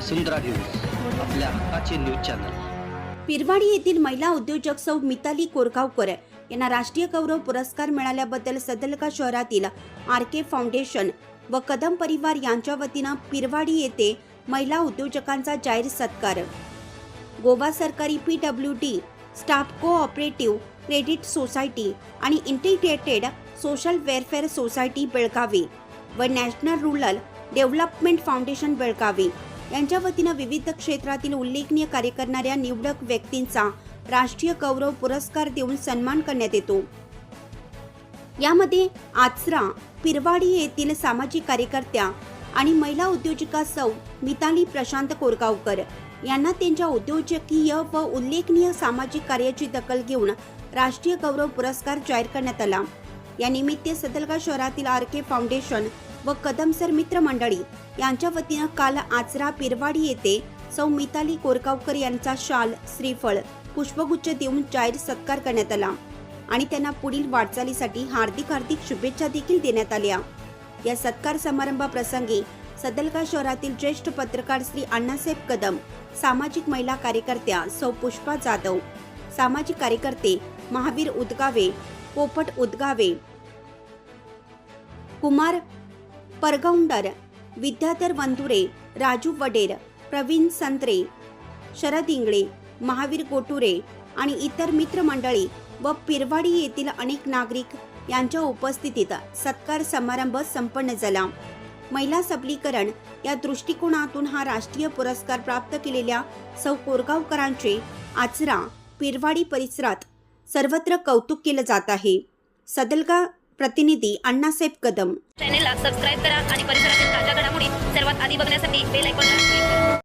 वसुंधरा news आपल्या हक्काचे news channel. Pirwadi येथील महिला उद्योजक सौ मिताली कोरगावकर यांना राष्ट्रीय गौरव पुरस्कार मिळाल्याबद्दल सदलका शहरातील आर के फाउंडेशन व कदम परिवार यांच्या वतीनं पिरवाडी येथे महिला उद्योजकांचा जाहीर सत्कार. गोवा सरकारी P W D staff cooperative credit society आणि integrated social welfare society Belagavi व national rural development foundation Belagavi. यांच्या वतीनं विविध क्षेत्रातील उल्लेखनीय कार्य करणाऱ्या निवडक व्यक्तींचा राष्ट्रीय गौरव पुरस्कार देऊन सन्मान करण्यात येतो. यामध्ये आचरा पिरवाडी येथील सामाजिक कार्यकर्त्या आणि महिला उद्योजिका सौ मिताली प्रशांत कोरगावकर यांना त्यांच्या उद्योजकीय व उल्लेखनीय सामाजिक कार्याची दखल घेऊन राष्ट्रीय गौरव पुरस्कार जाहीर करण्यात आला. या निमित्त सदलगा शहरातील आर के फाउंडेशन व कदमसर मित्र मंडळी यांच्या वतीनं काल आचरा पिरवाडी येथे सौ मिताली कोरगावकर यांचा शाल श्रीफळ पुष्पगुच्छ देऊन जाहीर सत्कार करण्यात आला आणि त्यांना पुढील वाटचालीसाठी हार्दिक हार्दिक शुभेच्छा देखील देण्यात आल्या. या सत्कार समारंभाप्रसंगी सदलगा शहरातील ज्येष्ठ पत्रकार श्री अण्णासाहेब कदम सामाजिक महिला कार्यकर्त्या सौ पुष्पा जाधव सामाजिक कार्यकर्ते महावीर उदगावे पोपट उदगावे कुमार परगौंडर विद्याधर वंधुरे राजू वडेर प्रवीण संत्रे शरद इंगळे महावीर गोटुरे आणि इतर मित्रमंडळी व पिरवाडी येथील अनेक नागरिक यांच्या उपस्थितीत सत्कार समारंभ संपन्न झाला. महिला सबलीकरण या दृष्टिकोनातून हा राष्ट्रीय पुरस्कार प्राप्त केलेल्या सौ कोरगावकरांचे आचरा पिरवाडी परिसरात सर्वत्र कौतुक केलं जात आहे. सदलगा प्रतिनिधी अण्णासाहेब कदम. चॅनेलला सबस्क्राईब करा आणि परिसरातील ताज्या घडामोडी सर्वात आधी बघण्यासाठी बेल आयकॉनला